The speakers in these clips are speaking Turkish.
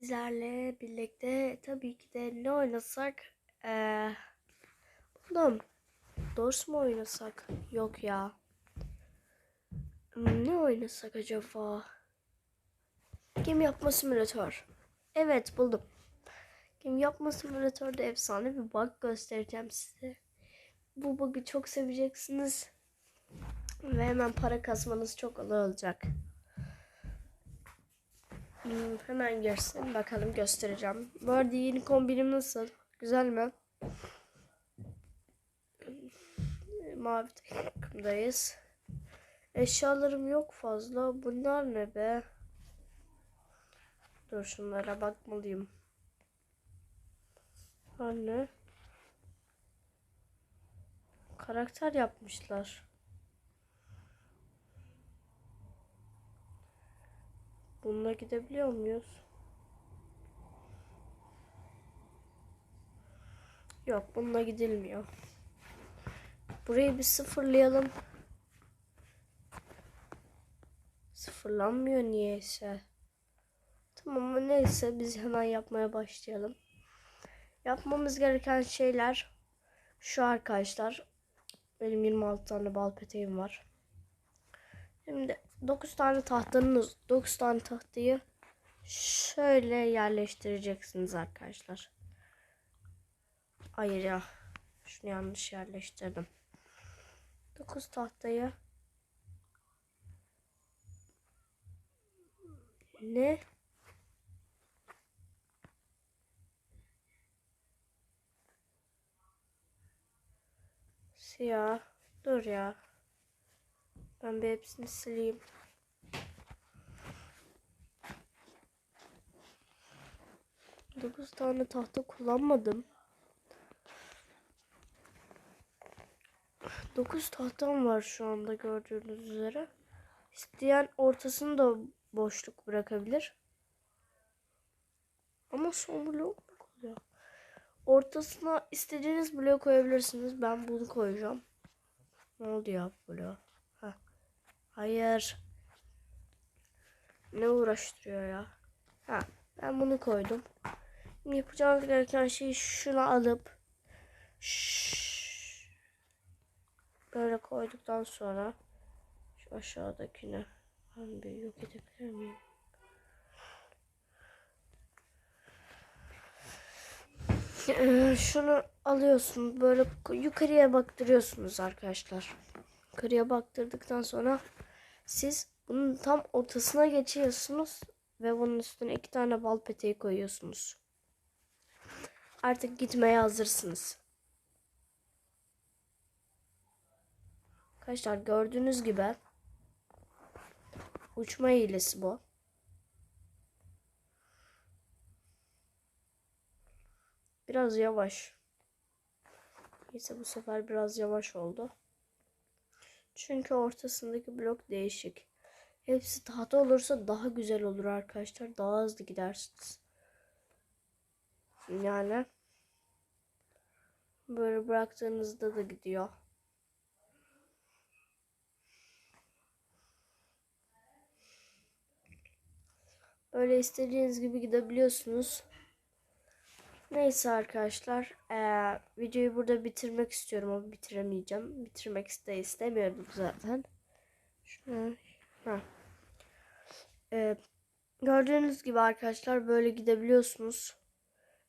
Sizlerle birlikte tabii ki de ne oynasak? Ee, oğlum Doors mu oynasak? Yok ya. Hmm, Ne oynasak acaba? Game yapma simülatör. Evet buldum. Game yapma simülatörde efsane bir bug göstereceğim size. Bu bug'ı çok seveceksiniz. Ve hemen para kasmanız çok kolay olacak. Hmm, hemen girsin bakalım göstereceğim. Bu arada yeni kombinim nasıl? Güzel mi? Mavi takımdayız. Eşyalarım yok fazla. Bunlar ne be? Dur şunlara bakmalıyım. Anne. Karakter yapmışlar. Bununla gidebiliyor muyuz? Yok bununla gidilmiyor. Burayı bir sıfırlayalım. Sıfırlanmıyor niyeyse. Tamam ama neyse biz hemen yapmaya başlayalım. Yapmamız gereken şeyler şu arkadaşlar. Benim 26 tane bal peteğim var. Şimdi 9 tane tahtanız 9 tane tahtayı şöyle yerleştireceksiniz arkadaşlar. Hayır ya. Şunu yanlış yerleştirdim. 9 tahtayı ne? Siyah. Dur ya. Ben bir hepsini sileyim. Dokuz tane tahta kullanmadım. Dokuz tahtam var şu anda gördüğünüz üzere. İsteyen ortasını da boşluk bırakabilir. Ama son blok mu oluyor? Ortasına istediğiniz bloğu koyabilirsiniz. Ben bunu koyacağım. Ne oldu ya bloğa? Hayır. Ne uğraştırıyor ya? Ha, ben bunu koydum. Yapacağımız gereken şey şunu alıp şşş, böyle koyduktan sonra şu aşağıdakini ben bir yok edebilir miyim? Ee, şunu alıyorsun böyle yukarıya baktırıyorsunuz arkadaşlar. Yukarıya baktırdıktan sonra siz bunun tam ortasına geçiyorsunuz ve bunun üstüne iki tane bal peteği koyuyorsunuz. Artık gitmeye hazırsınız. Arkadaşlar gördüğünüz gibi uçma hilesi bu. Biraz yavaş. Neyse bu sefer biraz yavaş oldu. Çünkü ortasındaki blok değişik. Hepsi tahta olursa daha güzel olur arkadaşlar. Daha hızlı gidersiniz. Yani böyle bıraktığınızda da gidiyor. Böyle istediğiniz gibi gidebiliyorsunuz. Neyse arkadaşlar. Eee, videoyu burada bitirmek istiyorum ama bitiremeyeceğim. Bitirmek de istemiyorum zaten. Şuna, ha. Eee, gördüğünüz gibi arkadaşlar böyle gidebiliyorsunuz.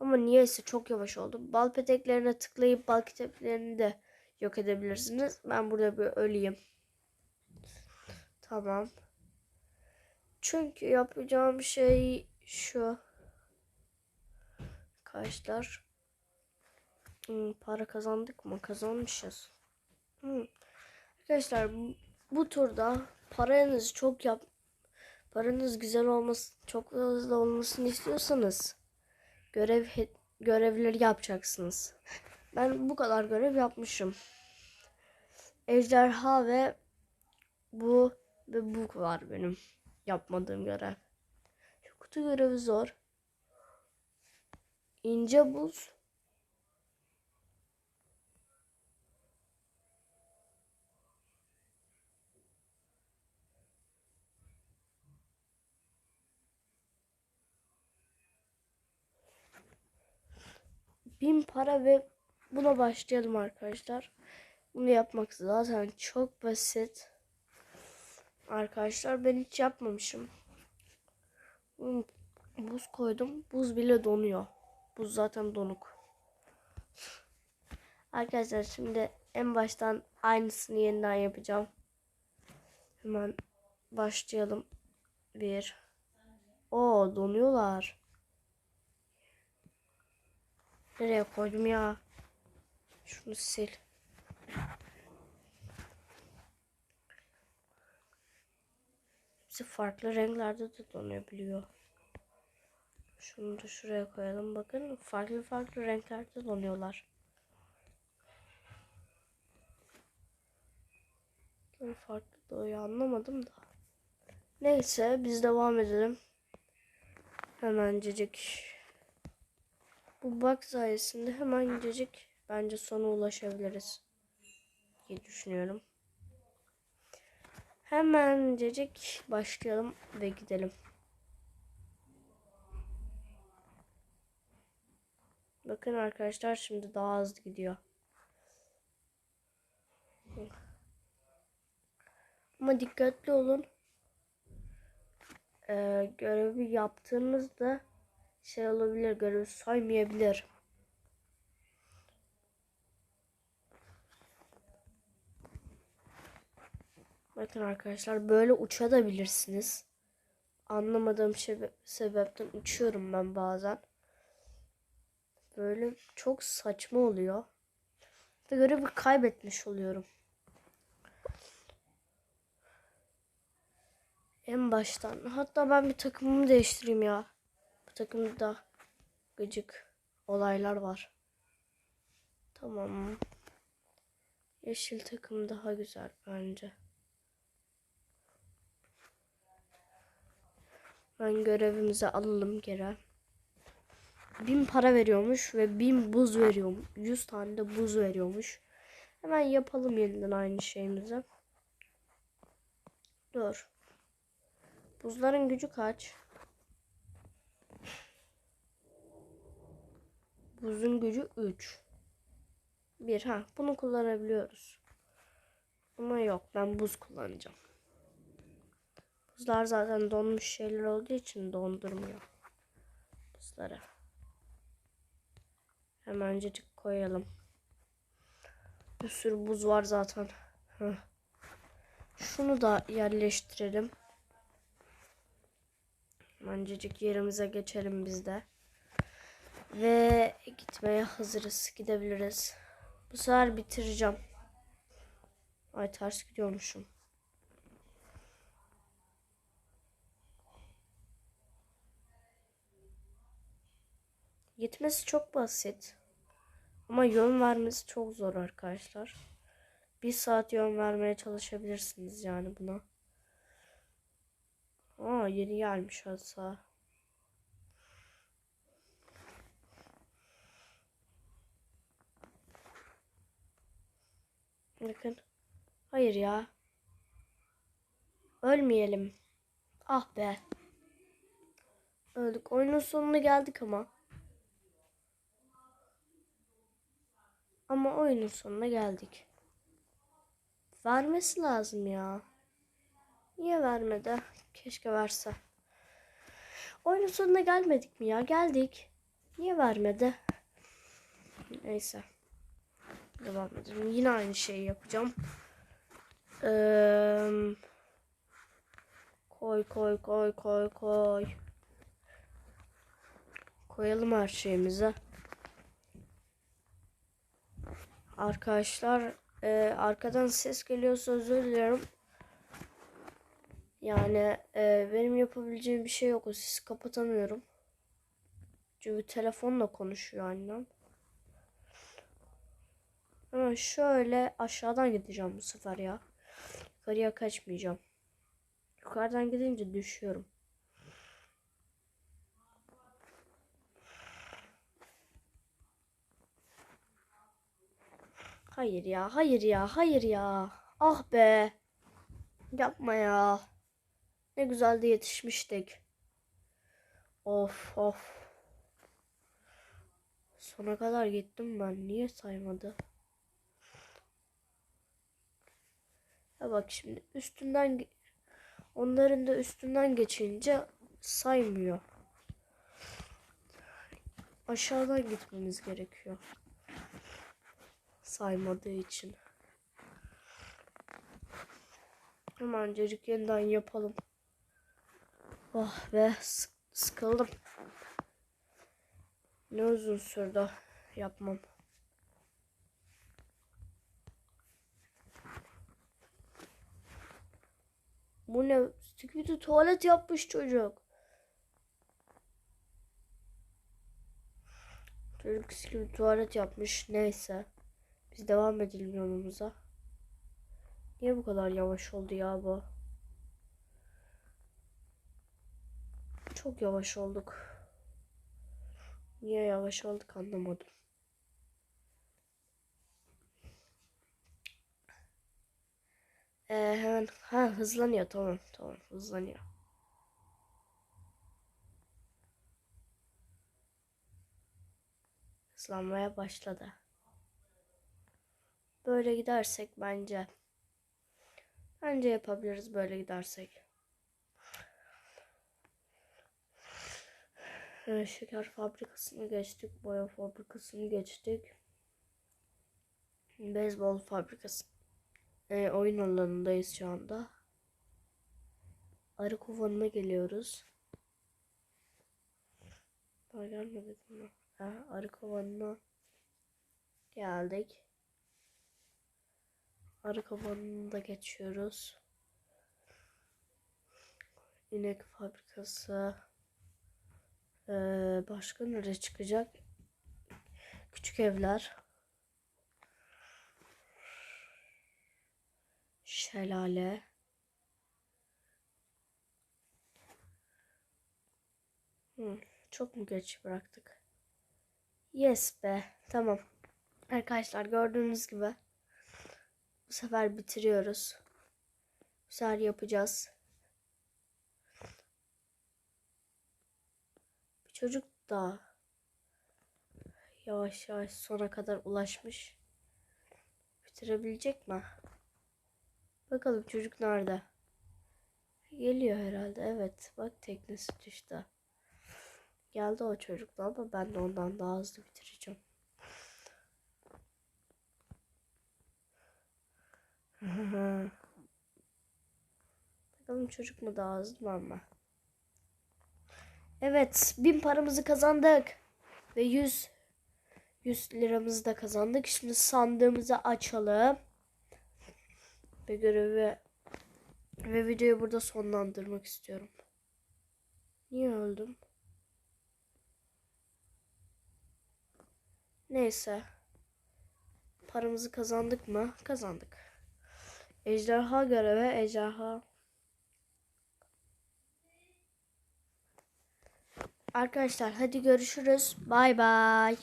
Ama niyeyse çok yavaş oldu. Bal peteklerine tıklayıp bal peteklerini de yok edebilirsiniz. Ben burada bir öleyim. Tamam. Çünkü yapacağım şey şu. Arkadaşlar. Hmm, para kazandık mı? Kazanmışız. Hmm. Arkadaşlar bu, turda paranız çok yap paranız güzel olması çok hızlı olmasını istiyorsanız görev görevleri yapacaksınız. Ben bu kadar görev yapmışım. Ejderha ve bu ve bu var benim yapmadığım görev. Şu kutu görevi zor. İnce buz. bin para ve buna başlayalım arkadaşlar. Bunu yapmak zaten çok basit. Arkadaşlar ben hiç yapmamışım. Buz koydum. Buz bile donuyor. Buz zaten donuk. Arkadaşlar şimdi en baştan aynısını yeniden yapacağım. Hemen başlayalım. Bir. O donuyorlar. Nereye koydum ya? Şunu sil. Hepsi farklı renklerde de donabiliyor. Şunu da şuraya koyalım. Bakın farklı farklı renklerde donuyorlar. Farklı donuyor anlamadım da. Neyse biz devam edelim. Hemencecik. Bu bug sayesinde hemencecik bence sona ulaşabiliriz diye düşünüyorum. Hemencecik başlayalım ve gidelim. Bakın arkadaşlar şimdi daha hızlı gidiyor. Ama dikkatli olun. Ee, görevi yaptığınızda şey olabilir, görevi saymayabilir. Bakın arkadaşlar böyle uçabilirsiniz. Anlamadığım şebe- sebepten uçuyorum ben bazen. Böyle çok saçma oluyor. Ve görevi kaybetmiş oluyorum. En baştan. Hatta ben bir takımımı değiştireyim ya. Bu takımda gıcık olaylar var. Tamam. Yeşil takım daha güzel bence. Ben görevimizi alalım geri. Bin para veriyormuş ve bin buz veriyormuş. 100 tane de buz veriyormuş. Hemen yapalım yeniden aynı şeyimizi. Dur. Buzların gücü kaç? Buzun gücü 3. 1 ha bunu kullanabiliyoruz. Ama yok ben buz kullanacağım. Buzlar zaten donmuş şeyler olduğu için dondurmuyor. Buzları. Hemencecik koyalım. Bir sürü buz var zaten. Şunu da yerleştirelim. Hemencecik yerimize geçelim biz de. Ve gitmeye hazırız. Gidebiliriz. Bu sefer bitireceğim. Ay ters gidiyormuşum. Gitmesi çok basit. Ama yön vermesi çok zor arkadaşlar. Bir saat yön vermeye çalışabilirsiniz yani buna. Aa yeni gelmiş hatta. Bakın. Hayır ya. Ölmeyelim. Ah be. Öldük. Oyunun sonuna geldik ama. Ama oyunun sonuna geldik. Vermesi lazım ya. Niye vermedi? Keşke verse. Oyunun sonuna gelmedik mi ya? Geldik. Niye vermedi? Neyse. Devam edelim. Yine aynı şeyi yapacağım. Ee, koy koy koy koy koy. Koyalım her şeyimize. Arkadaşlar e, arkadan ses geliyorsa özür dilerim. Yani e, benim yapabileceğim bir şey yok. O sesi kapatamıyorum. Çünkü telefonla konuşuyor annem. Ama şöyle aşağıdan gideceğim bu sefer ya. Yukarıya kaçmayacağım. Yukarıdan gidince düşüyorum. Hayır ya, hayır ya, hayır ya. Ah be. Yapma ya. Ne güzel de yetişmiştik. Of of. Sona kadar gittim ben. Niye saymadı? Ya bak şimdi üstünden onların da üstünden geçince saymıyor. Aşağıdan gitmemiz gerekiyor. Saymadığı için. Hemencecik yeniden yapalım. Oh be sık- sıkıldım. Ne uzun sürdü yapmam. Bu ne? Skibidi tuvalet yapmış çocuk. Çocuk skibidi tuvalet yapmış. Neyse. Biz devam edelim yolumuza. Niye bu kadar yavaş oldu ya bu? Çok yavaş olduk. Niye yavaş olduk anlamadım. Ee, hemen ha hızlanıyor tamam tamam hızlanıyor. Hızlanmaya başladı. Böyle gidersek bence bence yapabiliriz böyle gidersek. Ee, şeker fabrikasını geçtik, boya fabrikasını geçtik. Beyzbol fabrikası. Ee, oyun alanındayız şu anda. Arı kovanına geliyoruz. Daha gelmedik mi? Ha, arı kovanına geldik. Arı kovanını da geçiyoruz. İnek fabrikası. Ee, başka nereye çıkacak? Küçük evler. Şelale. Hı, çok mu geç bıraktık? Yes be. Tamam. Arkadaşlar gördüğünüz gibi bu sefer bitiriyoruz. Bu sefer yapacağız. Bir çocuk da yavaş yavaş sona kadar ulaşmış. Bitirebilecek mi? Bakalım çocuk nerede? Geliyor herhalde. Evet. Bak teknesi düştü. Geldi o çocuk da ama ben de ondan daha hızlı bitireceğim. Bakalım çocuk mu daha hızlı mı ama. Evet. Bin paramızı kazandık. Ve 100 100 liramızı da kazandık. Şimdi sandığımızı açalım. Ve görevi ve videoyu burada sonlandırmak istiyorum. Niye öldüm? Neyse. Paramızı kazandık mı? Kazandık. Ejderha görevi ejderha. Arkadaşlar hadi görüşürüz. Bay bay.